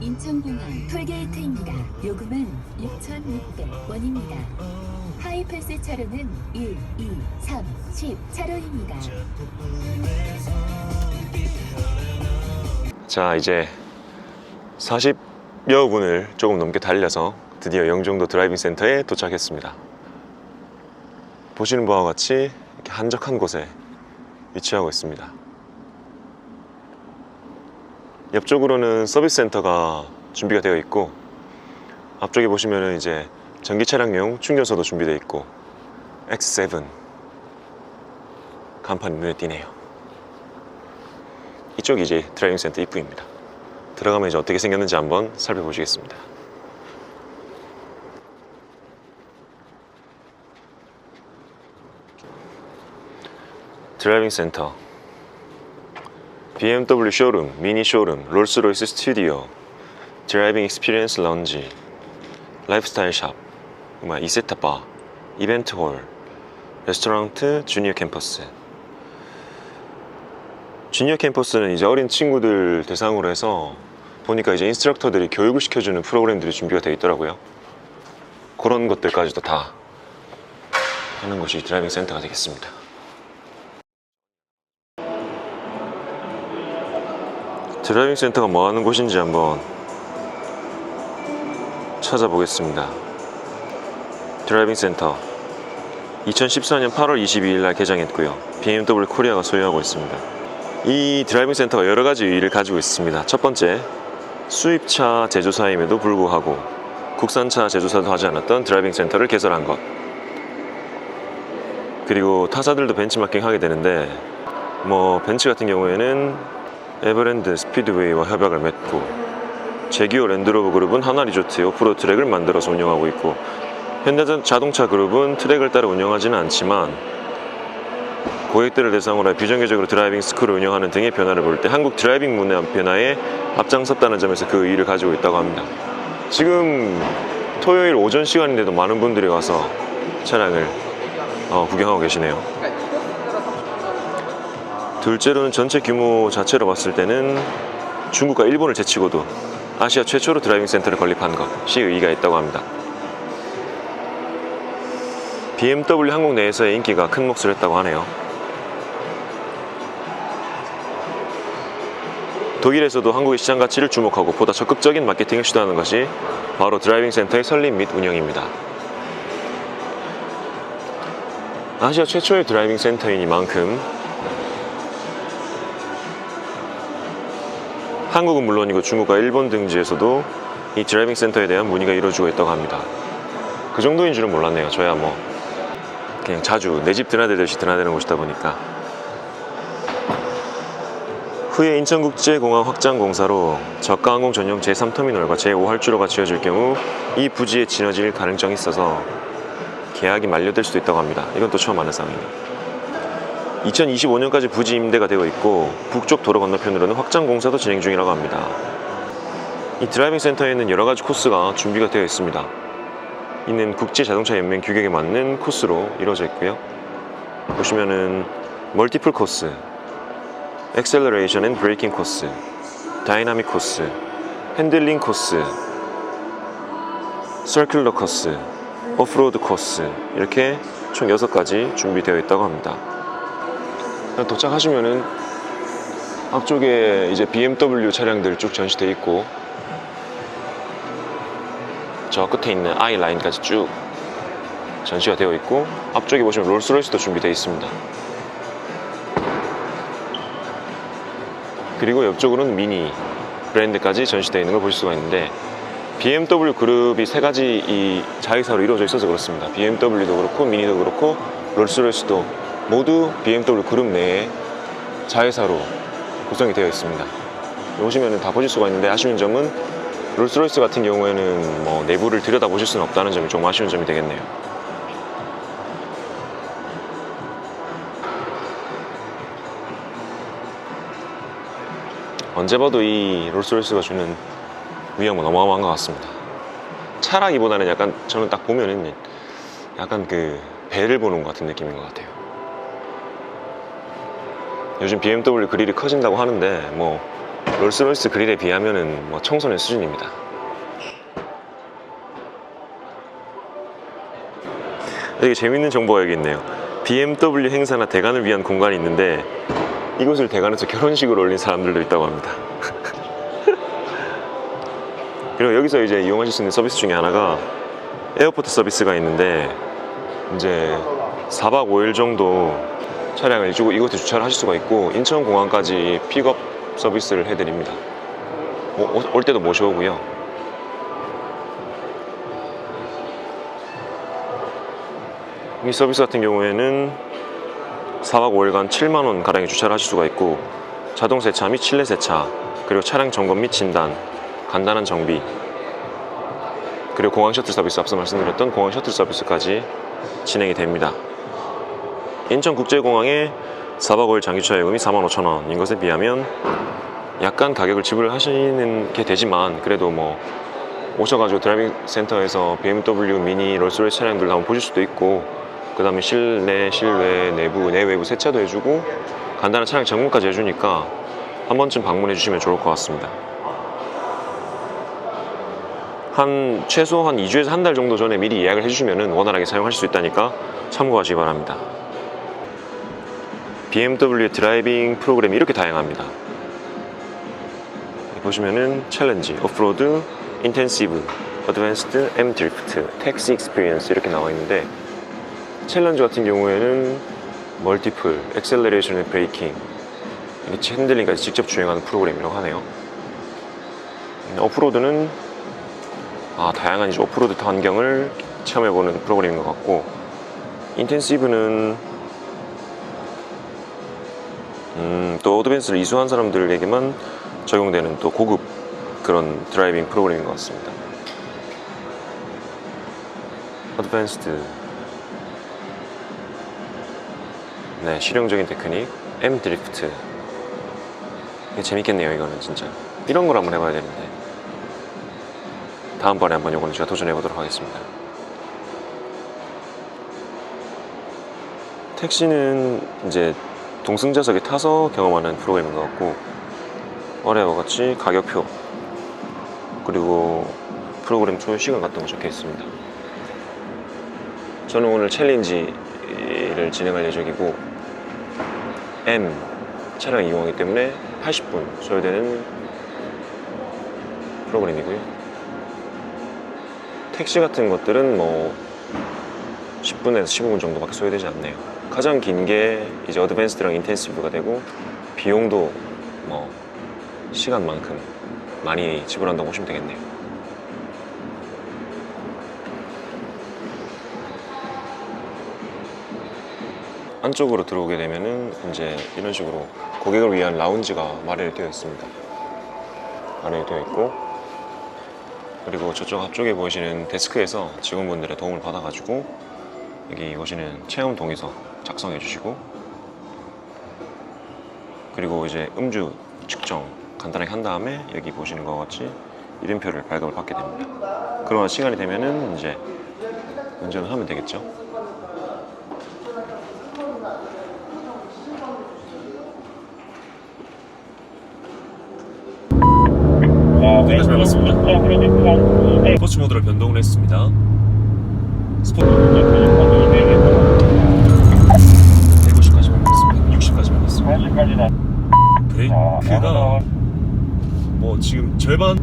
인천공항 톨게이트입니다. 요금은 6,600원입니다. 하이패스 차로는 1, 2, 3, 10 차로입니다. 자 이제 40여 분을 조금 넘게 달려서 드디어 영종도 드라이빙 센터에 도착했습니다. 보시는 바와 같이 한적한 곳에 위치하고 있습니다. 옆쪽으로는 서비스 센터가 준비가 되어 있고 앞쪽에 보시면은 이제 전기 차량용 충전소도 준비되어 있고 X7 간판이 눈에 띄네요. 이쪽이 이제 드라이빙 센터 입구입니다. 들어가면 이제 어떻게 생겼는지 한번 살펴보시겠습니다. 드라이빙 센터 BMW 쇼룸, 미니 쇼룸, 롤스로이스 스튜디오, 드라이빙 익스피리언스 런지, 라이프스타일 샵, 뭐야, 이세타 바, 이벤트 홀, 레스토랑트, 주니어 캠퍼스 주니어 캠퍼스는 이제 어린 친구들 대상으로 해서 보니까 이제 인스트럭터들이 교육을 시켜주는 프로그램들이 준비가 되어 있더라고요. 그런 것들까지도 다 하는 곳이 드라이빙 센터가 되겠습니다. 드라이빙 센터가 뭐 하는 곳인지 한번 찾아보겠습니다. 드라이빙 센터 2014년 8월 22일 날 개장했고요. BMW 코리아가 소유하고 있습니다. 이 드라이빙 센터가 여러 가지 의의를 가지고 있습니다. 첫 번째, 수입차 제조사임에도 불구하고 국산차 제조사도 하지 않았던 드라이빙 센터를 개설한 것. 그리고 타사들도 벤치마킹 하게 되는데, 뭐 벤츠 같은 경우에는 에버랜드 스피드웨이와 협약을 맺고 제기어 랜드로버 그룹은 하나 리조트의 오프로드 트랙을 만들어서 운영하고 있고 현대자동차 그룹은 트랙을 따라 운영하지는 않지만 고객들을 대상으로 해 비정규적으로 드라이빙 스쿨을 운영하는 등의 변화를 볼 때 한국 드라이빙 문화 변화에 앞장섰다는 점에서 그 의의를 가지고 있다고 합니다. 지금 토요일 오전 시간인데도 많은 분들이 와서 차량을 어, 구경하고 계시네요. 둘째로는 전체 규모 자체로 봤을 때는 중국과 일본을 제치고도 아시아 최초로 드라이빙 센터를 건립한 것이 의의가 있다고 합니다. BMW 한국 내에서의 인기가 큰 몫을 했다고 하네요. 독일에서도 한국의 시장 가치를 주목하고 보다 적극적인 마케팅을 시도하는 것이 바로 드라이빙 센터의 설립 및 운영입니다. 아시아 최초의 드라이빙 센터이니만큼 한국은 물론이고 중국과 일본 등지에서도 이 드라이빙 센터에 대한 문의가 이루어지고 있다고 합니다. 그 정도인 줄은 몰랐네요. 저야 뭐 그냥 자주 내 집 드나들듯이 드나드는 곳이다 보니까 후에 인천국제공항 확장 공사로 저가항공 전용 제3터미널과 제5활주로가 지어질 경우 이 부지에 진화질 가능성이 있어서 계약이 만료될 수도 있다고 합니다. 이건 또 처음 아는 상황입니다. 2025년까지 부지 임대가 되어 있고 북쪽 도로 건너편으로는 확장 공사도 진행 중이라고 합니다. 이 드라이빙 센터에는 여러 가지 코스가 준비가 되어 있습니다. 이는 국제 자동차 연맹 규격에 맞는 코스로 이루어져 있고요. 보시면은 멀티플 코스, 엑셀러레이션 앤 브레이킹 코스, 다이나믹 코스, 핸들링 코스, 서큘러 코스, 오프로드 코스 이렇게 총 6가지 준비되어 있다고 합니다. 도착하시면은 앞쪽에 이제 BMW 차량들 쭉 전시되어 있고 저 끝에 있는 I 라인까지 쭉 전시가 되어 있고 앞쪽에 보시면 롤스로이스도 준비되어 있습니다. 그리고 옆쪽으로는 미니 브랜드까지 전시되어 있는 걸볼 수가 있는데 BMW 그룹이 세 가지 이 자회사로 이루어져 있어서 그렇습니다. BMW도 그렇고 미니도 그렇고 롤스로이스도 모두 BMW 그룹 내에 자회사로 구성이 되어 있습니다. 오시면 다 보실 수가 있는데 아쉬운 점은 롤스로이스 같은 경우에는 뭐 내부를 들여다 보실 수는 없다는 점이 좀 아쉬운 점이 되겠네요. 언제 봐도 이 롤스로이스가 주는 위험은 어마어마한 것 같습니다. 차라기보다는 약간 저는 딱 보면은 약간 그 배를 보는 것 같은 느낌인 것 같아요. 요즘 BMW 그릴이 커진다고 하는데 뭐 롤스로이스 그릴에 비하면은 뭐 청소년 수준입니다. 되게 재밌는 정보가 여기 있네요. BMW 행사나 대관을 위한 공간이 있는데 이곳을 대관해서 결혼식을 올린 사람들도 있다고 합니다. 그리고 여기서 이제 이용하실 수 있는 서비스 중에 하나가 에어포트 서비스가 있는데 이제 4박 5일 정도 차량을 주고 이곳에 주차를 하실 수가 있고 인천공항까지 픽업 서비스를 해드립니다. 뭐, 오- 올 때도 모셔오고요. 이 서비스 같은 경우에는 4박 5일간 7만 원 가량의 주차를 하실 수가 있고 자동 세차 및 실내 세차 그리고 차량 점검 및 진단 간단한 정비 그리고 공항 셔틀 서비스 앞서 말씀드렸던 공항 셔틀 서비스까지 진행이 됩니다. 인천국제공항에 4박 5일 장기주차 요금이 45,000원인 것에 비하면 약간 가격을 지불하시는 게 되지만 그래도 뭐 오셔가지고 드라이빙 센터에서 BMW 미니 롤스로이스 차량들 한번 보실 수도 있고 그 다음에 실내, 실외, 내부, 내외부 세차도 해주고 간단한 차량 점검까지 해주니까 한 번쯤 방문해 주시면 좋을 것 같습니다. 한 최소 한 2주에서 한 달 정도 전에 미리 예약을 해주시면 원활하게 사용하실 수 있다니까 참고하시기 바랍니다. BMW 드라이빙 프로그램이 이렇게 다양합니다. 보시면은 챌린지, 오프로드, 인텐시브, 어드밴스드, M 드리프트, 택시 익스피리언스 이렇게 나와 있는데 챌린지 같은 경우에는 멀티플, 엑셀레레이션 앤 브레이킹, 리치 핸들링까지 직접 주행하는 프로그램이라고 하네요. 음, 오프로드는 아, 다양한 오프로드 환경을 체험해보는 프로그램인 것 같고 인텐시브는 음, 또 어드밴스를 이수한 사람들에게만 적용되는 또 고급 그런 드라이빙 프로그램인 것 같습니다. 어드밴스드 네, 실용적인 테크닉. M 드리프트 재밌겠네요 이거는 진짜. 이런 걸 한번 해봐야 되는데. 다음번에 한번 요거는 제가 도전해 보도록 하겠습니다. 택시는 이제 동승자석에 타서 경험하는 프로그램인 것 같고 어래와 같이 가격표 그리고 프로그램 소요 시간 같은 거 적혀 있습니다. 저는 오늘 챌린지를 진행할 예정이고 M 차량 이용하기 때문에 80분 소요되는 프로그램이고요. 택시 같은 것들은 뭐 10분에서 15분 정도밖에 소요되지 않네요. 가장 긴 게 이제 어드밴스드랑 인텐시브가 되고 비용도 뭐 시간만큼 많이 지불한다고 보시면 되겠네요. 안쪽으로 들어오게 되면은 이제 이런 식으로 고객을 위한 라운지가 마련이 되어 있습니다. 마련이 되어 있고 그리고 저쪽 앞쪽에 보이시는 데스크에서 직원분들의 도움을 받아가지고 여기 보시는 체험 동의서 작성해 주시고 그리고 이제 음주 측정 간단하게 한 다음에 여기 보시는 것 같이 이름표를 발급을 받게 됩니다. 그러한 시간이 되면은 이제 운전을 하면 되겠죠. 여기까지 밟았습니다. 스포츠 모드로 변동을 했습니다. 스포츠 150까지 밟았습니다. 60까지 밟았습니다. 브레이크가 뭐 지금 절반